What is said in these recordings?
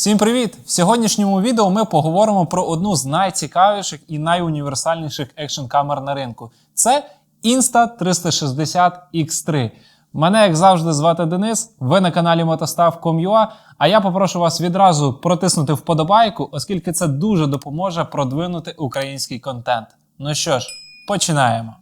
Всім привіт! В сьогоднішньому відео ми поговоримо про одну з найцікавіших і найуніверсальніших екшн камер на ринку. Це Insta360 X3. Мене, як завжди, звати Денис. Ви на каналі Motostav.com.ua, А я попрошу вас відразу протиснути вподобайку, оскільки це дуже допоможе продвинути український контент. Ну що ж, починаємо.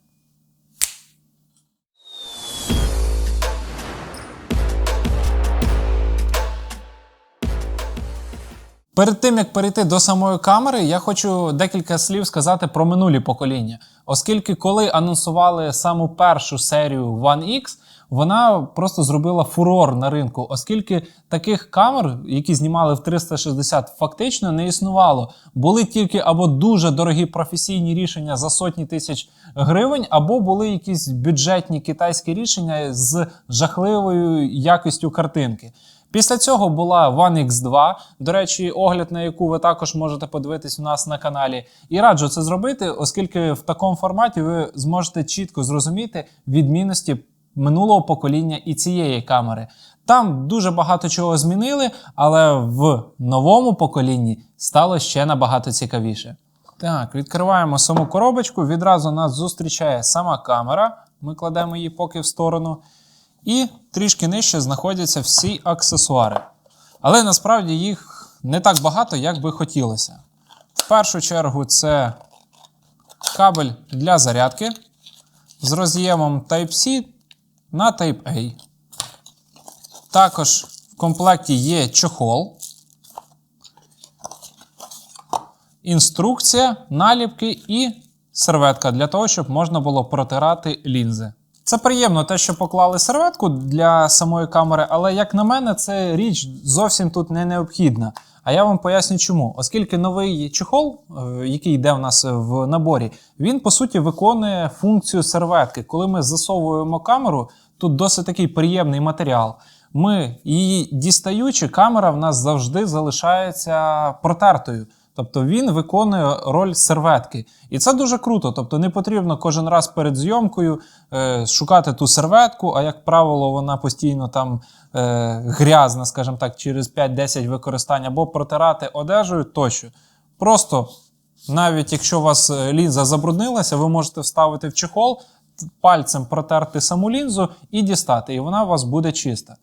Перед тим як перейти до самої камери, я хочу декілька слів сказати про минулі покоління. Оскільки, коли анонсували саму першу серію One X, вона просто зробила фурор на ринку, оскільки таких камер, які знімали в 360, фактично не існувало. Були тільки або дуже дорогі професійні рішення за сотні тисяч гривень, або були якісь бюджетні китайські рішення з жахливою якістю картинки. Після цього була One X2, до речі, огляд на яку ви також можете подивитись у нас на каналі. І раджу це зробити, оскільки в такому форматі ви зможете чітко зрозуміти відмінності минулого покоління і цієї камери. Там дуже багато чого змінили, але в новому поколінні стало ще набагато цікавіше. Так, відкриваємо саму коробочку. Відразу нас зустрічає сама камера. Ми кладемо її поки в сторону. І трішки нижче знаходяться всі аксесуари. Але насправді їх не так багато, як би хотілося. В першу чергу, це кабель для зарядки з роз'ємом Type-C на Type-A. Також в комплекті є чохол, інструкція, наліпки і серветка для того, щоб можна було протирати лінзи. Це приємно, те, що поклали серветку для самої камери, але, як на мене, це річ зовсім тут не необхідна. А я вам поясню чому. Оскільки новий чехол, е, який йде в нас в наборі, він по суті виконує функцію серветки. Коли ми засовуємо камеру, тут досить такий приємний матеріал. Ми її дістаючи, камера в нас завжди залишається протертою. Тобто він виконує роль серветки. І це дуже круто. Тобто не потрібно кожен раз перед зйомкою е, шукати ту серветку, а як правило, вона постійно там е, грязна, скажімо так, через 5-10 використань, або протирати одежею тощо. Просто навіть якщо у вас е, лінза забруднилася, ви можете вставити в чехол, пальцем протерти саму лінзу і дістати, і вона у вас буде чиста.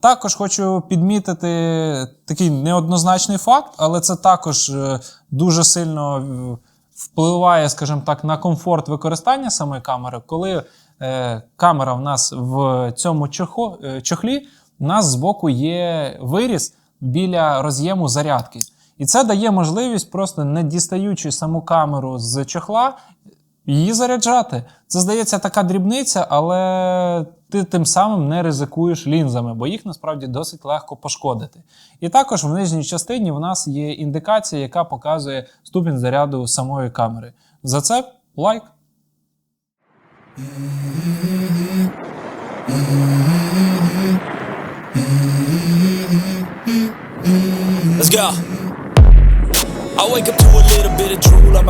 Також хочу підмітити такий неоднозначний факт, але це також е, дуже сильно е, впливає, скажімо так, на комфорт використання самої камери. Коли е, камера в нас в цьому чохлі, у нас збоку є виріз біля роз'єму зарядки. І це дає можливість, просто не дістаючи саму камеру з чохла, її заряджати. Це здається така дрібниця, але ти тим самим не ризикуєш лінзами, бо їх насправді досить легко пошкодити. І також в нижній частині в нас є індикація, яка показує ступінь заряду самої камери. За це лайк. Let's go. I wake up to a little bit of drool on my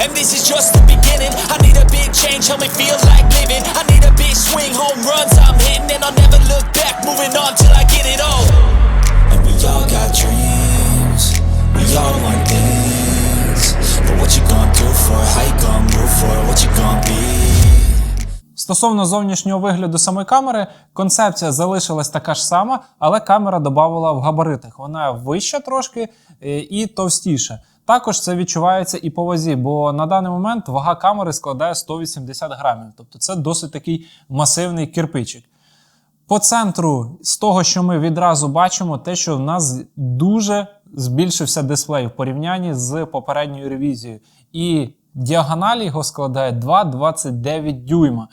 and this is just the beginning. I need a big change, help me feel like living. I need a big swing, home runs I'm hitting, and I'll never look back. Moving on till I get it all. And we all got dreams, we all want things. But what you gonna do for it? How you gonna move for it? What you gonna be? Стосовно зовнішнього вигляду самої камери, концепція залишилась така ж сама, але камера додавала в габаритах. Вона вища трошки е, і товстіша. Також це відчувається і по вазі, бо на даний момент вага камери складає 180 грамів. Тобто це досить такий масивний кирпичик. По центру, з того, що ми відразу бачимо, те, що в нас дуже збільшився дисплей в порівнянні з попередньою ревізією. І діагональ його складає 2,29 дюйма.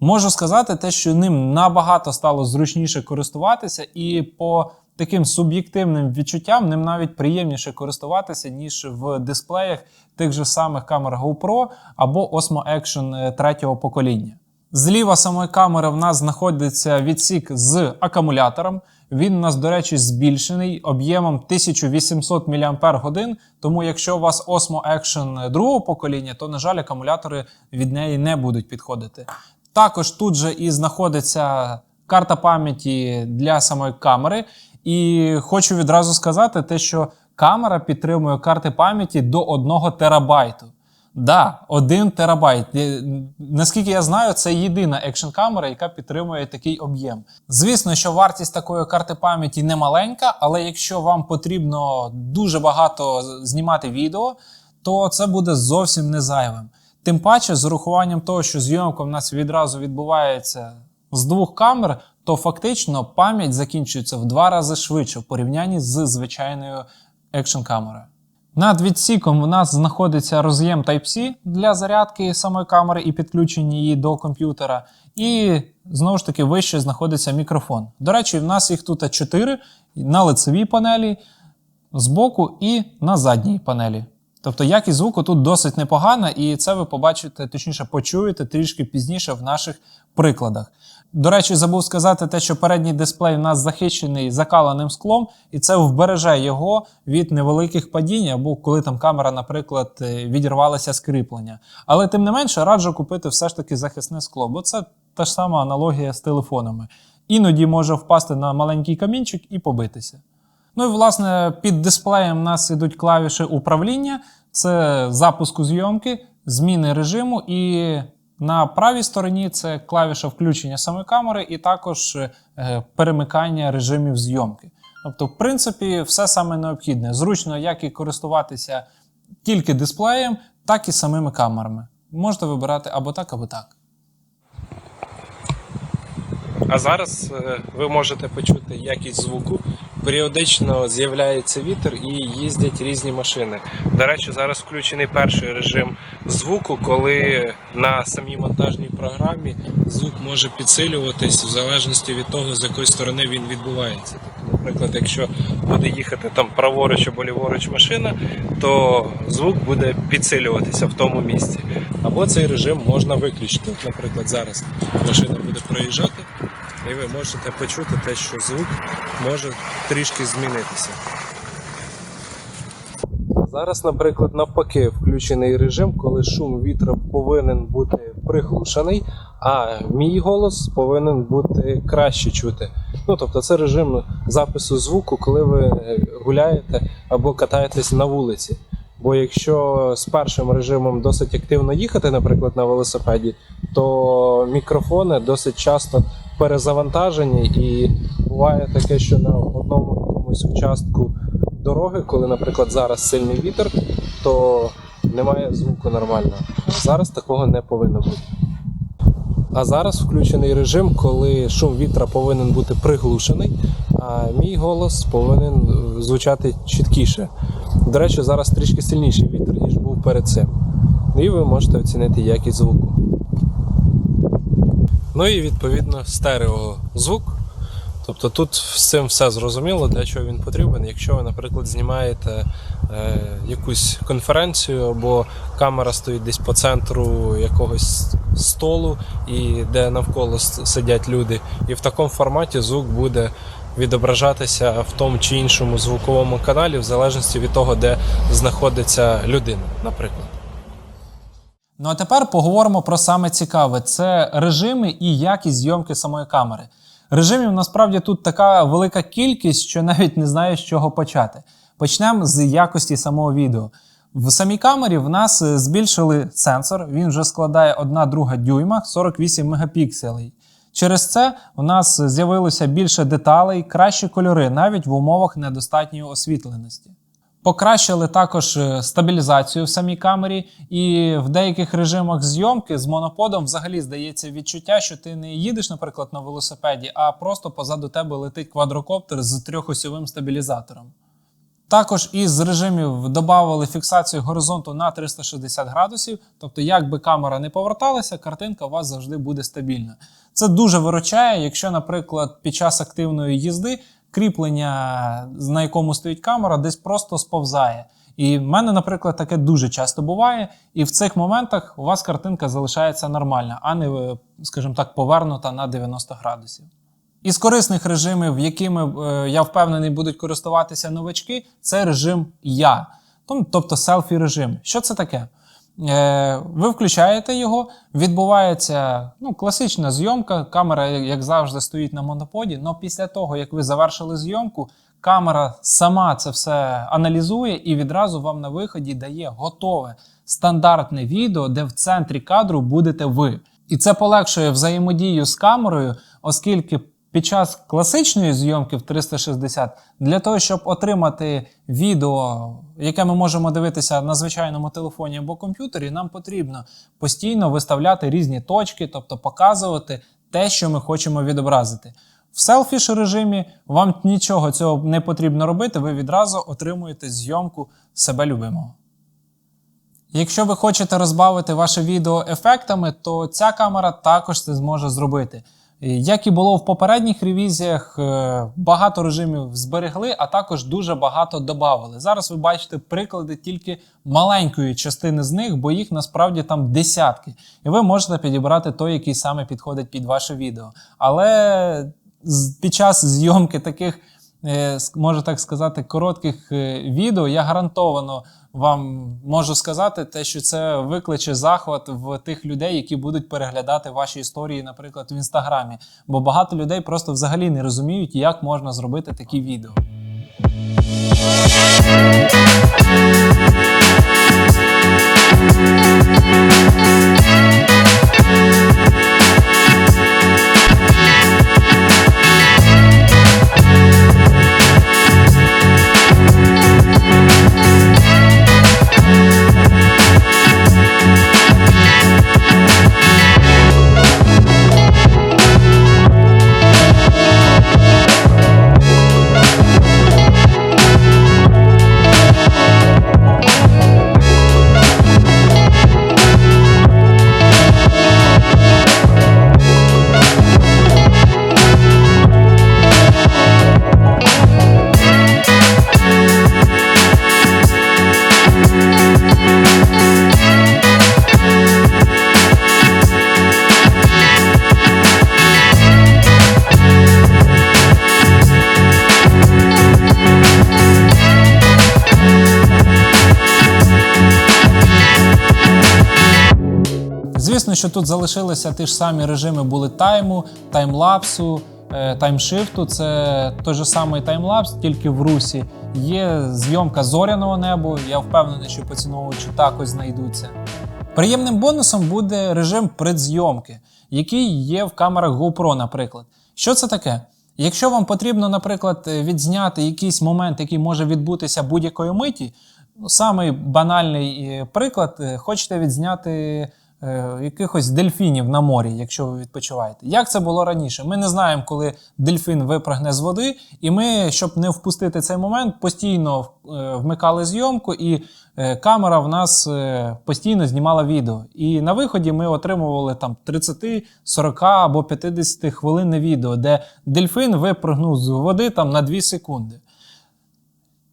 Можу сказати те, що ним набагато стало зручніше користуватися, і по таким суб'єктивним відчуттям, ним навіть приємніше користуватися, ніж в дисплеях тих же самих камер GoPro або Osmo Action е, третього покоління. Зліва самої камери в нас знаходиться відсік з акумулятором. Він у нас, до речі, збільшений об'ємом 1800 мАч. Тому, якщо у вас Osmo Action другого покоління, то, на жаль, акумулятори від неї не будуть підходити. Також тут же і знаходиться карта пам'яті для самої камери. І хочу відразу сказати, те, що камера підтримує карти пам'яті до 1 терабайту. Да, 1 терабайт. Е, Наскільки я знаю, це єдина екшн камера, яка підтримує такий об'єм. Звісно, що вартість такої карти пам'яті не маленька, але якщо вам потрібно дуже багато знімати відео, то це буде зовсім не зайвим. Тим паче, з урахуванням того, що зйомка в нас відразу відбувається з двох камер, то фактично пам'ять закінчується в два рази швидше в порівнянні з звичайною екшн камерою. Над відсіком у нас знаходиться роз'єм Type-C для зарядки самої камери і підключення її до комп'ютера. І знову ж таки вище знаходиться мікрофон. До речі, в нас їх тут 4 на лицевій панелі, збоку і на задній панелі. Тобто якість звуку тут досить непогана, і це ви побачите, точніше, почуєте трішки пізніше в наших прикладах. До речі, забув сказати те, що передній дисплей у нас захищений закаленим склом, і це вбереже його від невеликих падінь, або коли там камера, наприклад, е, відірвалася з кріплення. Але тим не менше раджу купити все ж таки захисне скло, бо це та ж сама аналогія з телефонами. Іноді може впасти на маленький камінчик і побитися. Ну і власне під дисплеєм у нас ідуть клавіші управління, це запуску зйомки, зміни режиму, і на правій стороні це клавіша включення самої камери, і також е, перемикання режимів зйомки. Тобто, в принципі, все саме необхідне. Зручно як і користуватися тільки дисплеєм, так і самими камерами. Можете вибирати або так, або так. А зараз е, ви можете почути якість звуку. Періодично з'являється вітер і їздять різні машини. До речі, зараз включений перший режим звуку, коли на самій монтажній програмі звук може підсилюватись в залежності від того, з якої сторони він відбувається. Тобто, наприклад, якщо буде їхати там праворуч або ліворуч машина, то звук буде підсилюватися в тому місці. Або цей режим можна виключити. Наприклад, зараз машина буде проїжджати. І ви можете почути те, що звук може трішки змінитися. Зараз, наприклад, навпаки, включений режим, коли шум вітра повинен бути приглушений, а мій голос повинен бути краще чути. Ну, тобто, це режим запису звуку, коли ви гуляєте або катаєтесь на вулиці. Бо якщо з першим режимом досить активно їхати, наприклад, на велосипеді, то мікрофони досить часто перезавантажені, і буває таке, що на одному якомусь участку дороги, коли, наприклад, зараз сильний вітер, то немає звуку нормального. Зараз такого не повинно бути. А зараз включений режим, коли шум вітра повинен бути приглушений, а мій голос повинен е, звучати чіткіше. До речі, зараз трішки сильніший вітер, ніж був перед цим. І ви можете оцінити якість звуку. Ну і відповідно стерео звук. Тобто тут з цим все зрозуміло, для чого він потрібен. Якщо ви, наприклад, знімаєте е, якусь конференцію, або камера стоїть десь по центру якогось столу, і де навколо сидять люди, і в такому форматі звук буде відображатися в тому чи іншому звуковому каналі, в залежності від того, де знаходиться людина, наприклад. Ну а тепер поговоримо про саме цікаве: це режими і якість зйомки самої камери. Режимів насправді тут така велика кількість, що навіть не знаю, з чого почати. Почнемо з якості самого відео. В самій камері в нас е, збільшили сенсор, він вже складає 1 друга дюйма 48 мегапікселей. Через це у нас з'явилося більше деталей, кращі кольори, навіть в умовах недостатньої освітленості. Покращили також е, стабілізацію в самій камері, і в деяких режимах зйомки з моноподом взагалі здається відчуття, що ти не їдеш, наприклад, на велосипеді, а просто позаду тебе летить квадрокоптер з трьохосьовим стабілізатором. Також із режимів додали фіксацію горизонту на 360 градусів, тобто, як би камера не поверталася, картинка у вас завжди буде стабільна. Це дуже виручає, якщо, наприклад, під час активної їзди кріплення, на якому стоїть камера, десь просто сповзає. І в мене, наприклад, таке дуже часто буває. І в цих моментах у вас картинка залишається нормальна, а не, е, скажімо так, повернута на 90 градусів. Із корисних режимів, якими е, я впевнений будуть користуватися новачки, це режим Я, тобто селфі режим. Що це таке? Е, Ви включаєте його, відбувається ну, класична зйомка. Камера, як як завжди, стоїть на моноподі. але після того, як ви завершили зйомку, камера сама це все аналізує і відразу вам на виході дає готове стандартне відео, де в центрі кадру будете ви. І це полегшує взаємодію з камерою, оскільки під час класичної зйомки в 360 для того, щоб отримати відео, яке ми можемо дивитися на звичайному телефоні або комп'ютері, нам потрібно постійно виставляти різні точки, тобто показувати те, що ми хочемо відобразити. В селфіш режимі вам нічого цього не потрібно робити, ви відразу отримуєте зйомку себе любимого. Якщо ви хочете розбавити ваше відео ефектами, то ця камера також це зможе зробити. Як і було в попередніх ревізіях, е, багато режимів зберегли, а також дуже багато додавали. Зараз ви бачите приклади тільки маленької частини з них, бо їх насправді там десятки. І ви можете підібрати той, який саме підходить під ваше відео. Але під час зйомки таких е, можу так сказати, коротких е, відео, я гарантовано вам можу сказати, те, що це викличе захват в тих людей, які будуть переглядати ваші історії, наприклад, в інстаграмі. Бо багато людей просто взагалі не розуміють, як можна зробити такі відео. Що тут залишилися ті ж самі режими були тайму, таймлапсу, е, таймшифту. Це той же самий таймлапс, тільки в русі. Є зйомка зоряного небу. Я впевнений, що поціновувачі також знайдуться. Приємним бонусом буде режим предзйомки, який є в камерах GoPro, наприклад. Що це таке? Якщо вам потрібно, наприклад, е, відзняти якийсь момент, який може відбутися будь-якої миті, ну, самий банальний е, приклад, хочете відзняти якихось дельфінів на морі, якщо ви відпочиваєте. Як це було раніше? Ми не знаємо, коли дельфін випрыгне з води, і ми, щоб не впустити цей момент, постійно е, вмикали зйомку, і е, камера в нас е, постійно знімала відео. І на виході ми отримували там 30, 40 або 50 хвилинне відео, де дельфін випрыгнув з води там на 2 секунди.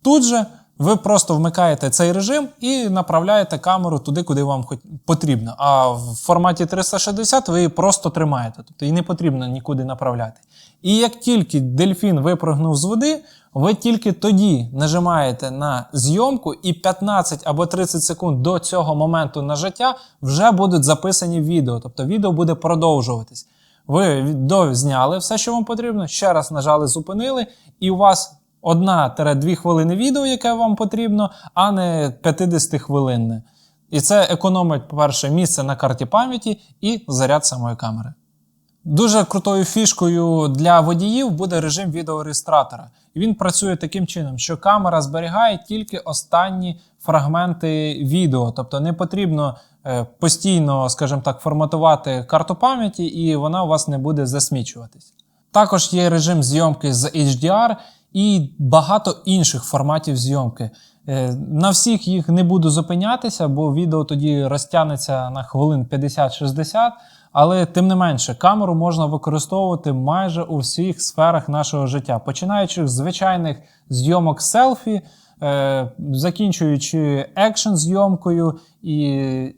Тут же ви просто вмикаєте цей режим і направляєте камеру туди, куди вам потрібно. А в форматі 360 ви її просто тримаєте, тобто її не потрібно нікуди направляти. І як тільки дельфін випрыгнув з води, ви тільки тоді нажимаєте на зйомку, і 15 або 30 секунд до цього моменту нажиття вже будуть записані відео. Тобто відео буде продовжуватись. Ви дозняли все, що вам потрібно, ще раз нажали, зупинили, і у вас 1-2 хвилини відео, яке вам потрібно, а не 50 хвилинне. І це економить, по-перше, місце на карті пам'яті і заряд самої камери. Дуже крутою фішкою для водіїв буде режим відеореєстратора. Він працює таким чином, що камера зберігає тільки останні фрагменти відео, тобто не потрібно е, постійно, скажімо так, форматувати карту пам'яті, і вона у вас не буде засмічуватись. Також є режим зйомки з HDR і багато інших форматів зйомки. Е, На всіх їх не буду зупинятися, бо відео тоді розтягнеться на хвилин 50-60. Але тим не менше, камеру можна використовувати майже у всіх сферах нашого життя, починаючи з звичайних зйомок селфі, закінчуючи екшн зйомкою і,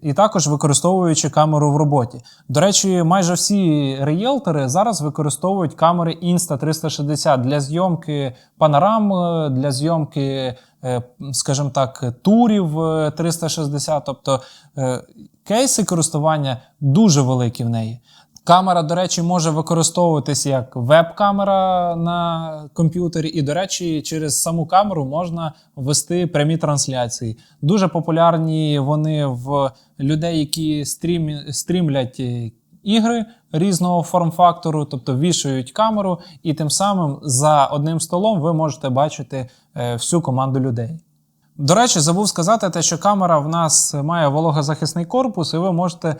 і також використовуючи камеру в роботі. До речі, майже всі реєлтори зараз використовують камери Insta360 для зйомки панорам, е, для зйомки, е, скажімо так, турів е, 360. Тобто е, кейси користування дуже великі в неї. Камера, до речі, може використовуватись як веб-камера на комп'ютері, і, до речі, через саму камеру можна вести прямі трансляції. Дуже популярні вони в людей, які стрім, стрімлять е, ігри різного форм-фактору, тобто вішають камеру, і тим самим за одним столом ви можете бачити е, всю команду людей. До речі, забув сказати те, що камера в нас має вологозахисний корпус, і ви можете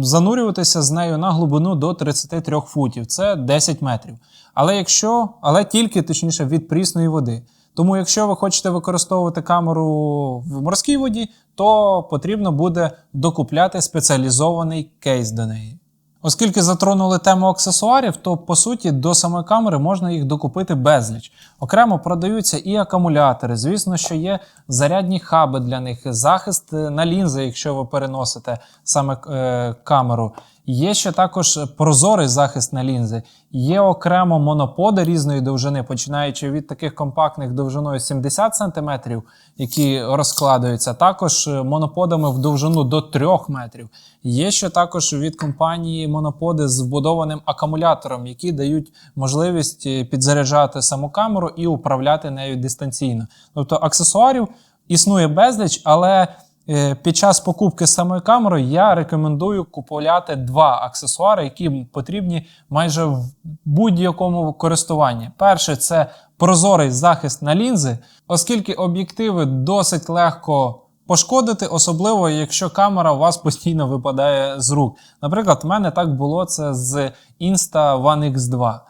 занурюватися з нею на глибину до 33 футів. Це 10 метрів. Але якщо, але тільки точніше від прісної води. Тому, якщо ви хочете використовувати камеру в морській воді, то потрібно буде докупляти спеціалізований кейс до неї. Оскільки затронули тему аксесуарів, то по суті до самої камери можна їх докупити безліч. Окремо продаються і акумулятори. Звісно, що є зарядні хаби для них, захист на лінзи, якщо ви переносите саме е, камеру. Є ще також прозорий захист на лінзи. Є окремо моноподи різної довжини, починаючи від таких компактних довжиною 70 см, які розкладаються, також моноподами в довжину до 3 метрів. Є ще також від компанії моноподи з вбудованим акумулятором, які дають можливість е, підзаряджати саму камеру і управляти нею дистанційно. Тобто аксесуарів існує безліч, але Е, Під час покупки самої камери я рекомендую купувати два аксесуари, які потрібні майже в будь-якому користуванні. Перше це прозорий захист на лінзи, оскільки об'єктиви досить легко пошкодити, особливо якщо камера у вас постійно випадає з рук. Наприклад, в мене так було це з Insta One X2.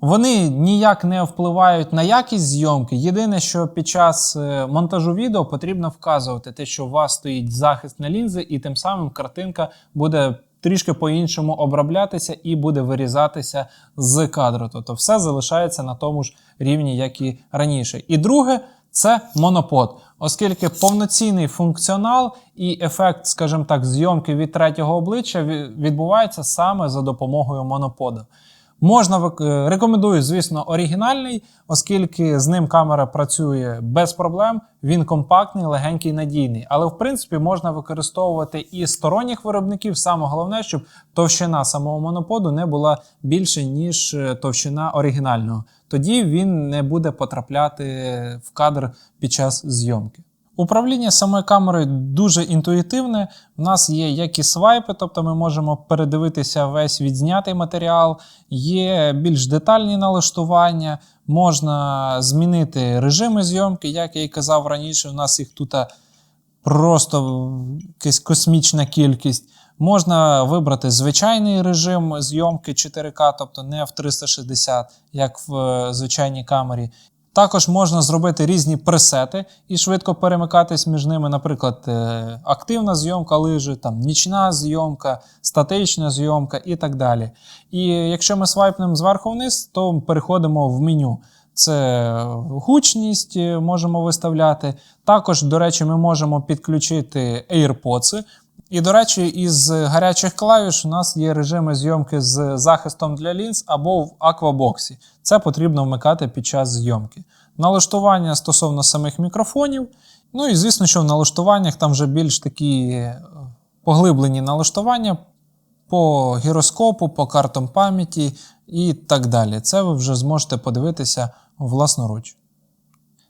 Вони ніяк не впливають на якість зйомки. Єдине, що під час е, монтажу відео потрібно вказувати те, що у вас стоїть захист на лінзи, і тим самим картинка буде трішки по-іншому оброблятися і буде вирізатися з кадру. Тобто все залишається на тому ж рівні, як і раніше. І друге. Це монопод, оскільки повноцінний функціонал і ефект, скажімо так, зйомки від третього обличчя відбувається саме за допомогою монопода. Можна вик- е, рекомендую, звісно, оригінальний, оскільки з ним камера працює без проблем. Він компактний, легенький, надійний. Але в принципі можна використовувати і сторонніх виробників. Саме головне, щоб товщина самого моноподу не була більше, ніж е, товщина оригінального. Тоді він не буде потрапляти в кадр під час зйомки. Управління самою камерою дуже інтуїтивне. У нас є як і свайпи, тобто ми можемо передивитися весь відзнятий матеріал, є більш детальні налаштування, можна змінити режими зйомки, як я і казав раніше, у нас їх тут просто якась космічна кількість. Можна вибрати звичайний режим зйомки 4К, тобто не в 360, як в е, звичайній камері. Також можна зробити різні пресети і швидко перемикатись між ними, наприклад, е, активна зйомка лижи, там нічна зйомка, статична зйомка і так далі. І якщо ми свайпнемо зверху вниз, то переходимо в меню. Це гучність е, можемо виставляти. Також, до речі, ми можемо підключити AirPods. І, до речі, із гарячих клавіш у нас є режими зйомки з захистом для лінз або в аквабоксі. Це потрібно вмикати під час зйомки. Налаштування стосовно самих мікрофонів. Ну і звісно, що в налаштуваннях там вже більш такі е, поглиблені налаштування по гіроскопу, по картам пам'яті і так далі. Це ви вже зможете подивитися власноруч.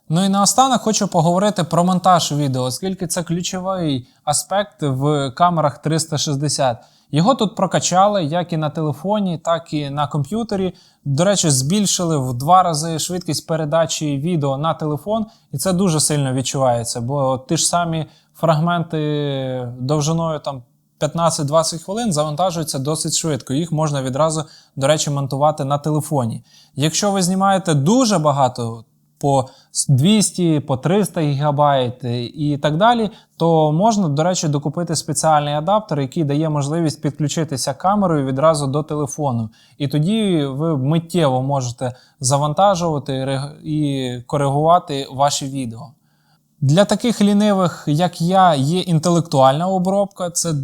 Ну і наостанок хочу поговорити про монтаж відео, оскільки це ключовий аспект в камерах 360. Його тут прокачали як і на телефоні, так і на комп'ютері. До речі, збільшили в два рази швидкість передачі відео на телефон, і це дуже сильно відчувається, бо ті ж самі фрагменти довжиною там 15-20 хвилин завантажуються досить швидко. Їх можна відразу, до речі, монтувати на телефоні. Якщо ви знімаєте дуже багато, по 200, по 300 гігабайт і так далі, то можна, до речі, докупити спеціальний адаптер, який дає можливість підключитися камерою відразу до телефону. І тоді ви миттєво можете завантажувати і коригувати ваші відео. Для таких лінивих, як я, є інтелектуальна обробка. Це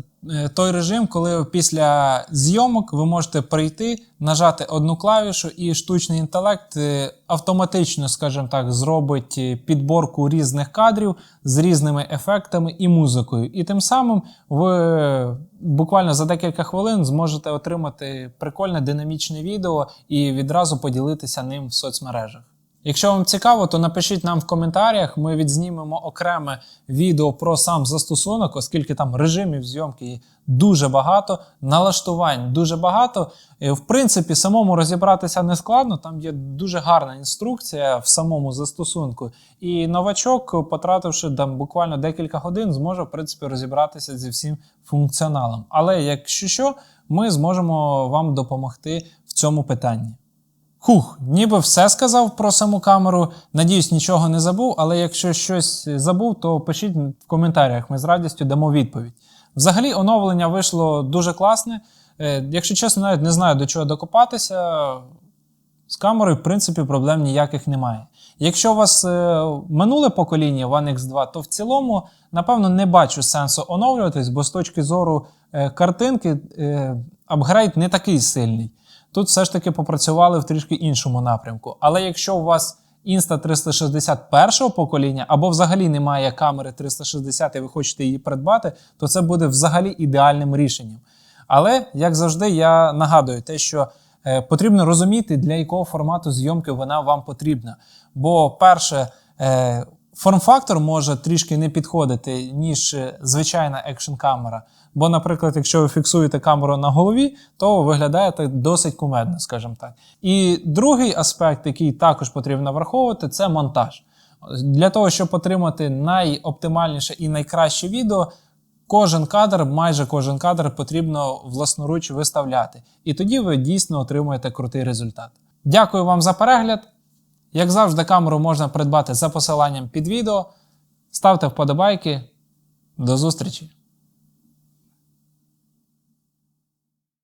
той режим, коли після зйомок ви можете прийти, нажати одну клавішу, і штучний інтелект е, автоматично, скажімо так, зробить е, підборку різних кадрів з різними ефектами і музикою. І тим самим ви буквально за декілька хвилин зможете отримати прикольне динамічне відео і відразу поділитися ним в соцмережах. Якщо вам цікаво, то напишіть нам в коментарях. Ми відзнімемо окреме відео про сам застосунок, оскільки там режимів зйомки дуже багато, налаштувань дуже багато. Е, В принципі, самому розібратися не складно. Там є дуже гарна інструкція в самому застосунку. І новачок, потративши там буквально декілька годин, зможе в принципі розібратися зі всім функціоналом. Але якщо що, ми зможемо вам допомогти в цьому питанні. Хух, ніби все сказав про саму камеру. Надіюсь, нічого не забув, але якщо щось забув, то пишіть в коментарях, ми з радістю дамо відповідь. Взагалі, оновлення вийшло дуже класне. Е, Якщо чесно, навіть не знаю до чого докопатися. З камерою, в принципі, проблем ніяких немає. Якщо у вас е, минуле покоління One X2, то в цілому, напевно, не бачу сенсу оновлюватись, бо з точки зору е, картинки апгрейд не такий сильний. Тут все ж таки попрацювали в трішки іншому напрямку. Але якщо у вас Insta 360 першого покоління, або взагалі немає камери 360 і ви хочете її придбати, то це буде взагалі ідеальним рішенням. Але, як завжди, я нагадую те, що е, потрібно розуміти, для якого формату зйомки вона вам потрібна. Бо, перше, е, форм-фактор може трішки не підходити, ніж е, звичайна екшн камера. Бо, наприклад, якщо ви фіксуєте камеру на голові, то виглядаєте досить кумедно, скажімо так. І другий аспект, який також потрібно враховувати, це монтаж. Для того, щоб отримати найоптимальніше і найкраще відео, кожен кадр, майже кожен кадр потрібно власноруч виставляти. І тоді ви дійсно отримуєте крутий результат. Дякую вам за перегляд. Як завжди, камеру можна придбати за посиланням під відео. Ставте вподобайки. До зустрічі!